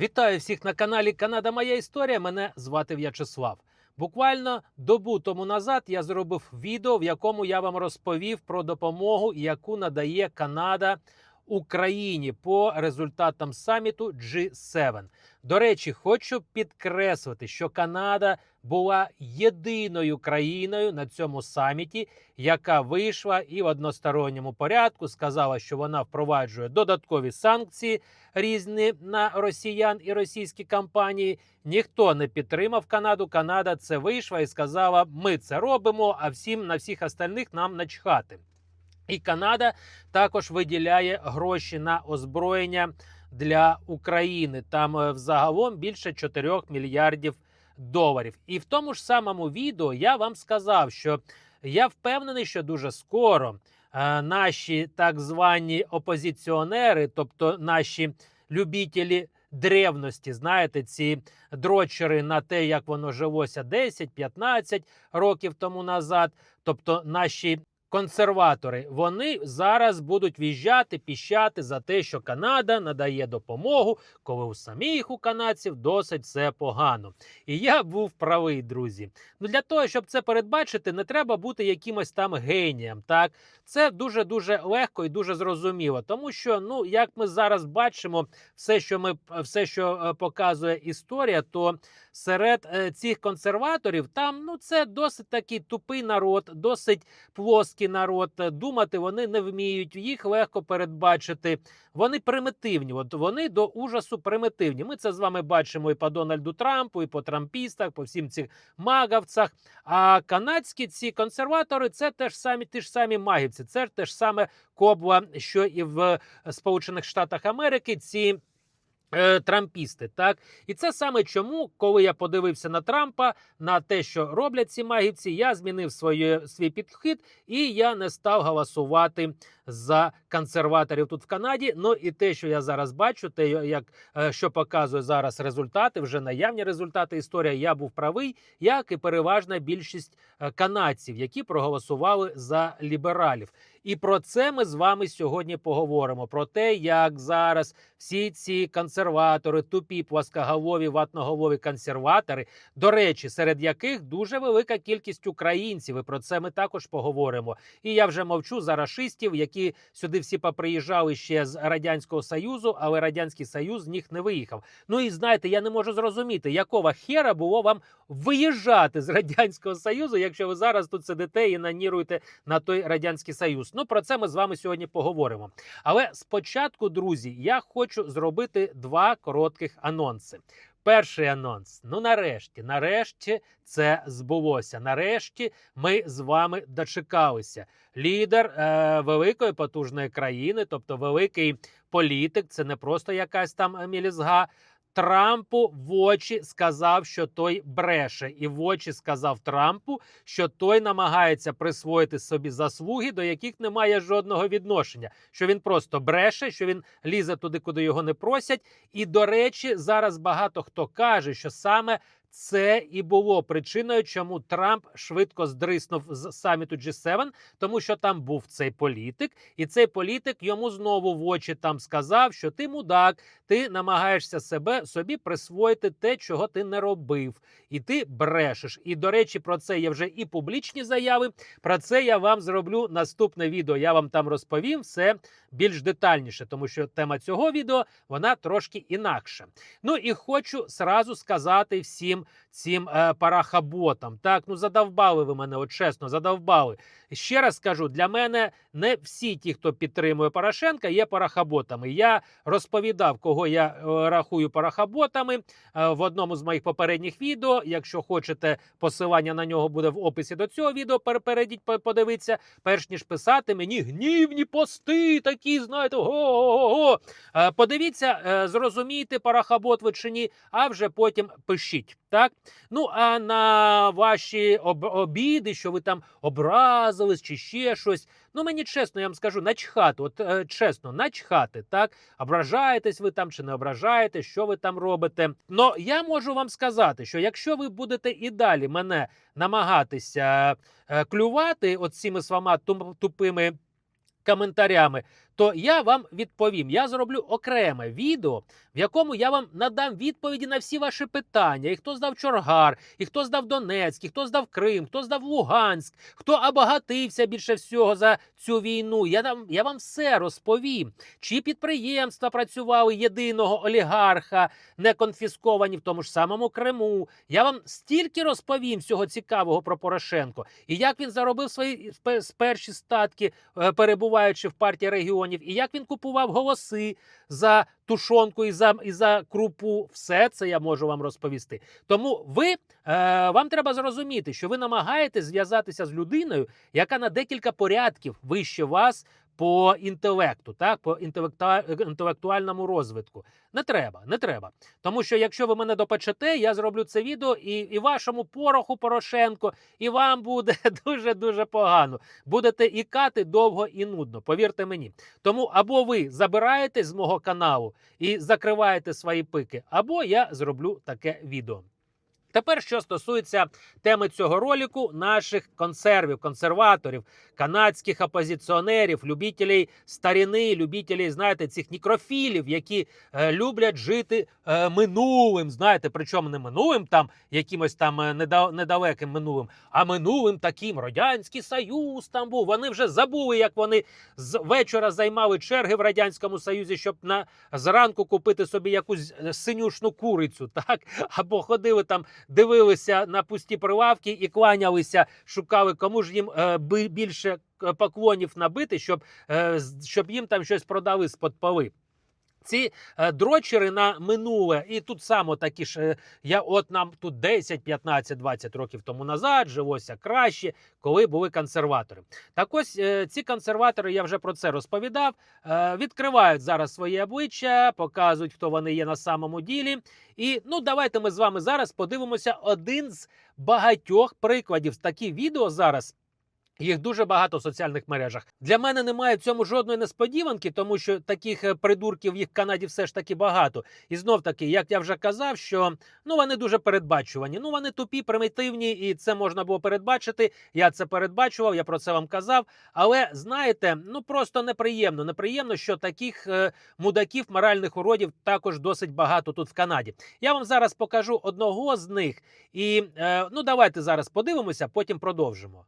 Вітаю всіх на каналі Канада Моя Історія. Мене звати В'ячеслав. Буквально добу тому назад я зробив відео, в якому я вам розповів про допомогу, яку надає Канада Україні по результатам саміту G7. До речі, хочу підкреслити, що Канада була єдиною країною на цьому саміті, яка вийшла і в односторонньому порядку сказала, що вона впроваджує додаткові санкції різні на росіян і російські компанії. Ніхто не підтримав Канаду. Канада це вийшла і сказала: ми це робимо, а всім на всіх остальних нам начхати. І Канада також виділяє гроші на озброєння для України. Там е, взагалом більше 4 мільярдів доларів. І в тому ж самому відео я вам сказав, що я впевнений, що дуже скоро е, наші так звані опозиціонери, тобто наші любітелі древності, знаєте, ці дрочери на те, як воно жилося 10-15 років тому назад, тобто наші. Консерватори вони зараз будуть в'їжджати, піщати за те, що Канада надає допомогу, коли у самих у канадців досить все погано. І я був правий, друзі. Ну для того, щоб це передбачити, не треба бути якимось там генієм. Так, це дуже дуже легко і дуже зрозуміло, тому що ну як ми зараз бачимо, все, що ми все, що е, показує історія, то серед е, цих консерваторів там ну це досить такий тупий народ, досить плоский народ. Думати вони не вміють, їх легко передбачити. Вони примітивні. От вони до ужасу примітивні. Ми це з вами бачимо і по Дональду Трампу, і по трампістах, по всім цих магавцях. А канадські ці консерватори це теж самі ті ж самі магівці. Це ж те ж саме кобла, що і в Сполучених Штатах Америки. Ці Е, Трампісти, так і це саме чому, коли я подивився на Трампа, на те, що роблять ці магівці, я змінив своє свій підхід, і я не став голосувати за консерваторів тут в Канаді. Ну і те, що я зараз бачу, те, як е, що показує зараз результати, вже наявні результати. Історія я був правий, як і переважна більшість е, канадців, які проголосували за лібералів. І про це ми з вами сьогодні поговоримо: про те, як зараз всі ці консерватори, тупі, пласкоголові, ватноголові консерватори, до речі, серед яких дуже велика кількість українців. І про це ми також поговоримо. І я вже мовчу за рашистів, які сюди всі поприїжджали ще з радянського союзу, але радянський союз з них не виїхав. Ну і знаєте, я не можу зрозуміти, якого хера було вам виїжджати з радянського союзу, якщо ви зараз тут сидите і наніруєте на той радянський союз. Ну про це ми з вами сьогодні поговоримо. Але спочатку, друзі, я хочу зробити два коротких анонси. Перший анонс. Ну, нарешті, нарешті, це збулося. Нарешті ми з вами дочекалися. Лідер е, великої потужної країни, тобто великий політик, це не просто якась там мілізга. Трампу в очі сказав, що той бреше, і в очі сказав Трампу, що той намагається присвоїти собі заслуги, до яких немає жодного відношення. Що він просто бреше, що він лізе туди, куди його не просять. І до речі, зараз багато хто каже, що саме це і було причиною, чому Трамп швидко здриснув з саміту G7, тому що там був цей політик, і цей політик йому знову в очі там сказав, що ти мудак, ти намагаєшся себе собі присвоїти те, чого ти не робив, і ти брешеш. І до речі, про це є вже і публічні заяви. Про це я вам зроблю наступне відео. Я вам там розповім все більш детальніше, тому що тема цього відео вона трошки інакша. Ну і хочу сразу сказати всім цим е, парахаботам. Так, ну задовбали ви мене, от чесно, задовбали. Ще раз скажу: для мене не всі ті, хто підтримує Порошенка, є парахаботами. Я розповідав, кого я е, рахую парахаботами е, в одному з моїх попередніх відео. Якщо хочете, посилання на нього буде в описі до цього відео. Перейдіть, подивіться, перш ніж писати мені гнівні пости, такі, знаєте, го-го-го. Е, Подивіться, е, зрозумійте, парахабот ви чи ні, а вже потім пишіть. Так, ну а на ваші об обіди, що ви там образились чи ще щось. Ну мені чесно, я вам скажу, начхати, от е, чесно, начхати, так ображаєтесь ви там чи не ображаєтесь, що ви там робите. Ну я можу вам сказати, що якщо ви будете і далі мене намагатися е, клювати от цими туп- тупими коментарями, то я вам відповім. Я зроблю окреме відео, в якому я вам надам відповіді на всі ваші питання. І хто здав Чоргар, і хто здав Донецьк, і хто здав Крим, хто здав Луганськ, хто обагатився більше всього за цю війну. Я вам, я вам все розповім. Чи підприємства працювали єдиного олігарха, не конфісковані в тому ж самому Криму. Я вам стільки розповім всього цікавого про Порошенко і як він заробив свої перші статки, е, перебуваючи в партії регіонів, і як він купував голоси за тушонку і за, і за крупу. Все це я можу вам розповісти. Тому ви е, вам треба зрозуміти, що ви намагаєтесь зв'язатися з людиною, яка на декілька порядків вище вас. По інтелекту, так, по інтелектуальному розвитку. Не треба, не треба. Тому що якщо ви мене допечете, я зроблю це відео і, і вашому пороху Порошенко, і вам буде дуже дуже погано. Будете ікати довго і нудно. Повірте мені. Тому або ви забираєтесь з мого каналу і закриваєте свої пики, або я зроблю таке відео. Тепер, що стосується теми цього ролику, наших консервів, консерваторів, канадських опозиціонерів, любителів старіни, любителів, знаєте, цих нікрофілів, які е, люблять жити е, минулим. Знаєте, причому не минулим там якимось там е, неда- недалеким минулим, а минулим таким радянський союз там був. Вони вже забули, як вони з вечора займали черги в радянському союзі, щоб на зранку купити собі якусь е, синюшну курицю, так або ходили там, дивилися на пусті прилавки і кланялися, шукали кому ж їм е, більше е, поклонів набити, щоб, е, щоб їм там щось продали з-под поли. Ці е, дрочери на минуле, і тут само такі ж е, я от нам тут 10, 15, 20 років тому назад жилося краще, коли були консерватори. Так ось е, ці консерватори, я вже про це розповідав, відкривають зараз своє обличчя, показують, хто вони є на самому ділі. І ну давайте ми з вами зараз подивимося один з багатьох прикладів. Такі відео зараз. Їх дуже багато в соціальних мережах. Для мене немає в цьому жодної несподіванки, тому що таких е, придурків їх в Канаді все ж таки багато. І знов таки, як я вже казав, що ну вони дуже передбачувані. Ну вони тупі, примітивні, і це можна було передбачити. Я це передбачував, я про це вам казав. Але знаєте, ну просто неприємно. Неприємно, що таких е, мудаків, моральних уродів також досить багато тут в Канаді. Я вам зараз покажу одного з них. І е, ну давайте зараз подивимося, потім продовжимо.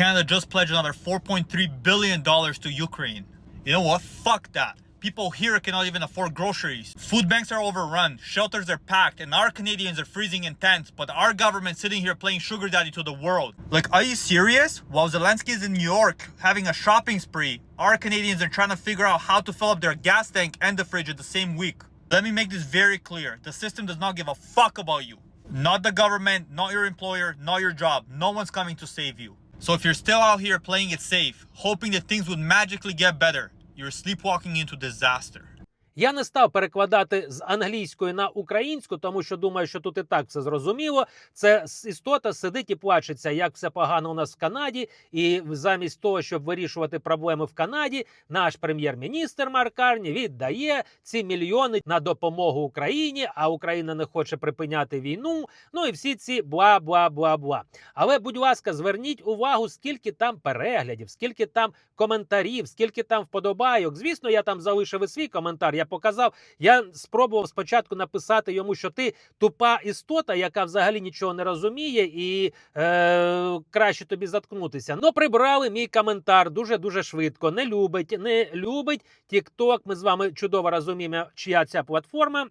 Canada just pledged another 4.3 billion dollars to Ukraine. You know what? Fuck that. People here cannot even afford groceries. Food banks are overrun, shelters are packed, and our Canadians are freezing in tents, but our government sitting here playing sugar daddy to the world. Like, are you serious? While Zelensky is in New York having a shopping spree, our Canadians are trying to figure out how to fill up their gas tank and the fridge in the same week. Let me make this very clear. The system does not give a fuck about you. Not the government, not your employer, not your job. No one's coming to save you. So if you're still out here playing it safe, hoping that things would magically get better, you're sleepwalking into disaster. Я не став перекладати з англійської на українську, тому що думаю, що тут і так все зрозуміло. Це істота сидить і плачеться, як все погано у нас в Канаді. І замість того, щоб вирішувати проблеми в Канаді, наш прем'єр-міністр Марк Карні віддає ці мільйони на допомогу Україні, а Україна не хоче припиняти війну. Ну і всі ці бла бла бла бла. Але, будь ласка, зверніть увагу, скільки там переглядів, скільки там коментарів, скільки там вподобайок. Звісно, я там залишив і свій коментар. Я показав. Я спробував спочатку написати йому, що ти тупа істота, яка взагалі нічого не розуміє, і е, краще тобі заткнутися. Ну, прибрали мій коментар дуже дуже швидко. Не любить, не любить TikTok. Ми з вами чудово розуміємо, чия ця платформа.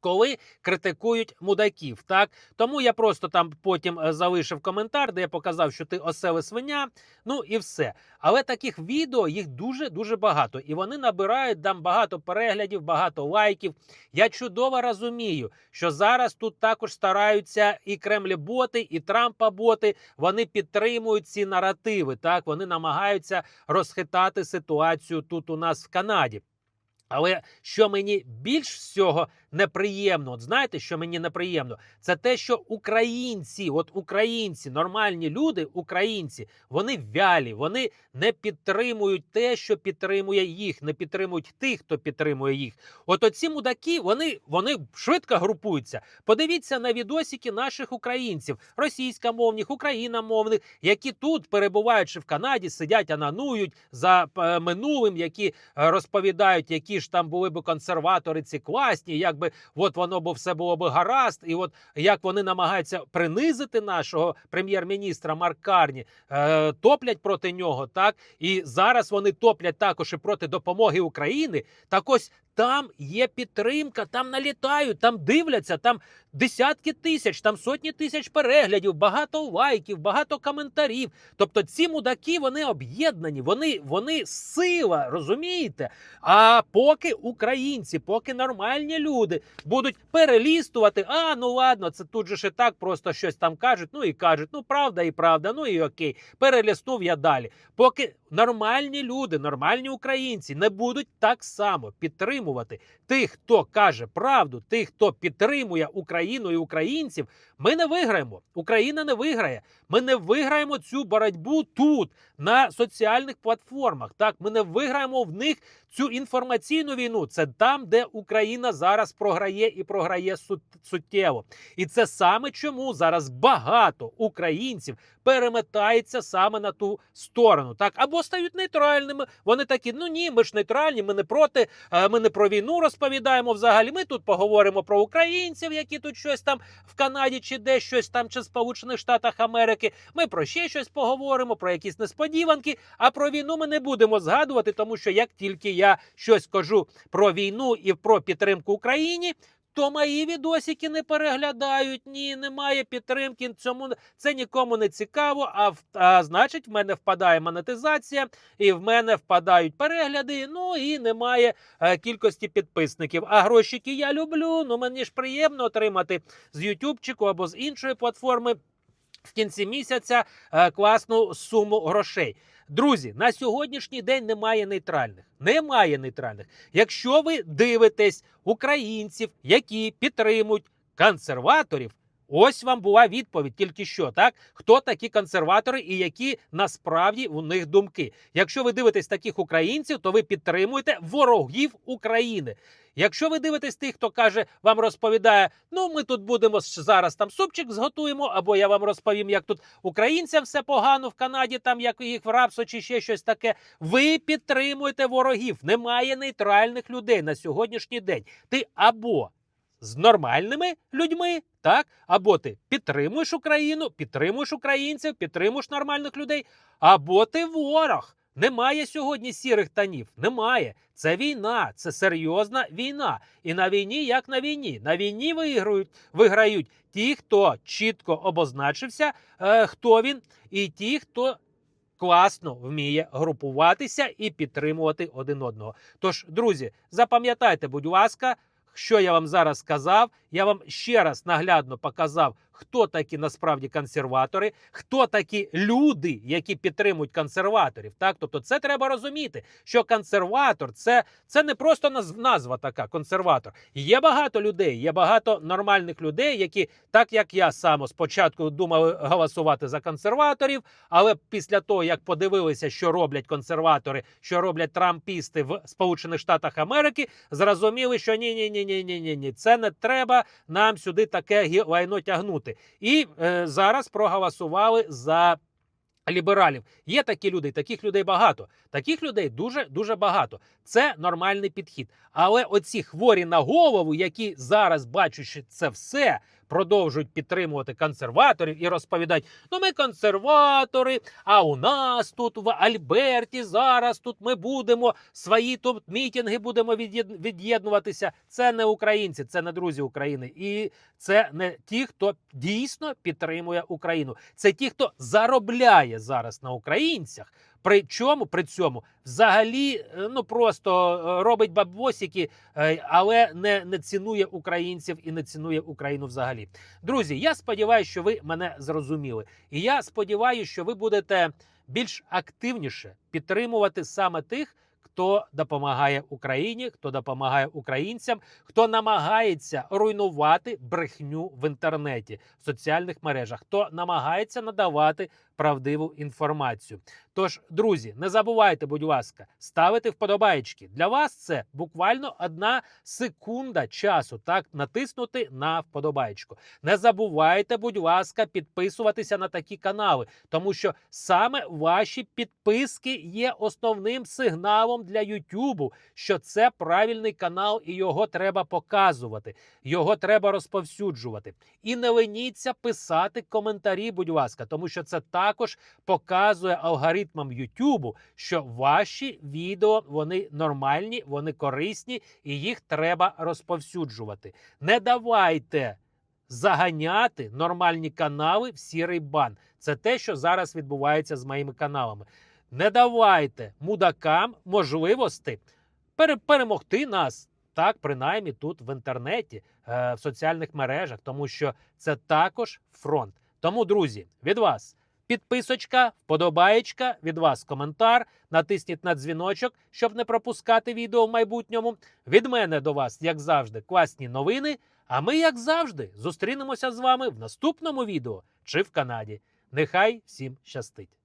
Коли критикують мудаків, так тому я просто там потім е, залишив коментар, де я показав, що ти оселе свиня. Ну і все. Але таких відео їх дуже дуже багато, і вони набирають там багато переглядів, багато лайків. Я чудово розумію, що зараз тут також стараються і Кремлі-боти, і Трампа-боти. Вони підтримують ці наративи. Так вони намагаються розхитати ситуацію тут у нас в Канаді. Але що мені більш всього неприємно. От знаєте, що мені неприємно? Це те, що українці, от українці, нормальні люди, українці, вони вялі, вони не підтримують те, що підтримує їх, не підтримують тих, хто підтримує їх. От оці мудаки, вони, вони швидко групуються. Подивіться на відосики наших українців, російськомовних, україномовних, які тут, перебуваючи в Канаді, сидять, ананують за е, минулим, які е, розповідають, які ж там були б консерватори, ці класні, як би от воно б все було б гаразд, і от як вони намагаються принизити нашого прем'єр-міністра Маркарні, е, топлять проти нього, так і зараз вони топлять також і проти допомоги України. Так ось там є підтримка, там налітають, там дивляться, там десятки тисяч, там сотні тисяч переглядів, багато лайків, багато коментарів. Тобто ці мудаки вони об'єднані, вони, вони сила, розумієте? А поки українці, поки нормальні люди будуть перелістувати, а ну ладно, це тут же і так просто щось там кажуть. Ну і кажуть, ну правда і правда, ну і окей, переліснув я далі. Поки нормальні люди, нормальні українці не будуть так само підтримувати тих, хто каже правду, тих, хто підтримує Україну і українців, ми не виграємо. Україна не виграє. Ми не виграємо цю боротьбу тут, на соціальних платформах. Так, ми не виграємо в них цю інформаційну війну. Це там, де Україна зараз програє і програє сут- суттєво. І це саме чому зараз багато українців переметається саме на ту сторону, так або стають нейтральними. Вони такі: ну ні, ми ж нейтральні, ми не проти, е, ми не про війну розповідаємо взагалі. Ми тут поговоримо про українців, які тут щось там в Канаді, чи де щось там, чи в Сполучених Штатах Америки. Ми про ще щось поговоримо, про якісь несподіванки. А про війну ми не будемо згадувати, тому що як тільки я щось кажу про війну і про підтримку Україні. То мої відосики не переглядають, ні, немає підтримки. Цьому це нікому не цікаво. А, а значить, в мене впадає монетизація, і в мене впадають перегляди. Ну і немає е, кількості підписників. А грошики я люблю. Ну мені ж приємно отримати з Ютубчику або з іншої платформи в кінці місяця е, класну суму грошей. Друзі, на сьогоднішній день немає нейтральних. Немає нейтральних. Якщо ви дивитесь українців, які підтримують консерваторів. Ось вам була відповідь тільки що, так? Хто такі консерватори і які насправді у них думки. Якщо ви дивитесь таких українців, то ви підтримуєте ворогів України. Якщо ви дивитесь тих, хто каже, вам розповідає, ну ми тут будемо зараз там супчик зготуємо, або я вам розповім, як тут українцям все погано в Канаді, там як їх в рабство чи ще щось таке. Ви підтримуєте ворогів. Немає нейтральних людей на сьогоднішній день. Ти або з нормальними людьми, так? Або ти підтримуєш Україну, підтримуєш українців, підтримуєш нормальних людей, або ти ворог. Немає сьогодні сірих тонів. Немає. Це війна, це серйозна війна. І на війні, як на війні. На війні виграють, виграють ті, хто чітко обозначився, е, хто він, і ті, хто класно вміє групуватися і підтримувати один одного. Тож, друзі, запам'ятайте, будь ласка, що я вам зараз сказав. Я вам ще раз наглядно показав, хто такі насправді консерватори, хто такі люди, які підтримують консерваторів. Так, тобто, це треба розуміти, що консерватор це, це не просто наз- назва така консерватор. Є багато людей, є багато нормальних людей, які, так як я сам спочатку думав голосувати за консерваторів, але після того, як подивилися, що роблять консерватори, що роблять трампісти в Сполучених Штатах Америки, зрозуміли, що ні, ні, ні, ні, ні, ні, ні, це не треба нам сюди таке лайно тягнути. І е, зараз проголосували за. Лібералів є такі люди, таких людей багато. Таких людей дуже дуже багато. Це нормальний підхід. Але оці хворі на голову, які зараз бачучи це все, продовжують підтримувати консерваторів і розповідають: ну ми консерватори, а у нас тут в Альберті зараз тут ми будемо свої тут мітинги будемо від'єд- від'єднуватися. Це не українці, це не друзі України, і це не ті, хто дійсно підтримує Україну. Це ті, хто заробляє зараз на українцях. При чому при цьому взагалі е, ну просто е, робить бабосики, е, але не, не цінує українців і не цінує Україну взагалі. Друзі, я сподіваюся, що ви мене зрозуміли. І я сподіваюся, що ви будете більш активніше підтримувати саме тих, хто допомагає Україні, хто допомагає українцям, хто намагається руйнувати брехню в інтернеті, в соціальних мережах, хто намагається надавати правдиву інформацію. Тож, друзі, не забувайте, будь ласка, ставити вподобайки. Для вас це буквально одна секунда часу. Так натиснути на вподобайку. Не забувайте, будь ласка, підписуватися на такі канали, тому що саме ваші підписки є основним сигналом для Ютубу, що це правильний канал, і його треба показувати, його треба розповсюджувати. І не леніться писати коментарі, будь ласка, тому що це також показує алгоритмам Ютубу, що ваші відео вони нормальні, вони корисні, і їх треба розповсюджувати. Не давайте заганяти нормальні канали в сірий бан. Це те, що зараз відбувається з моїми каналами. Не давайте мудакам можливості перемогти нас. Так, принаймні тут в інтернеті, е, в соціальних мережах, тому що це також фронт. Тому, друзі, від вас підписочка, вподобаєчка, від вас коментар, натисніть на дзвіночок, щоб не пропускати відео в майбутньому. Від мене до вас, як завжди, класні новини. А ми, як завжди, зустрінемося з вами в наступному відео чи в Канаді. Нехай всім щастить!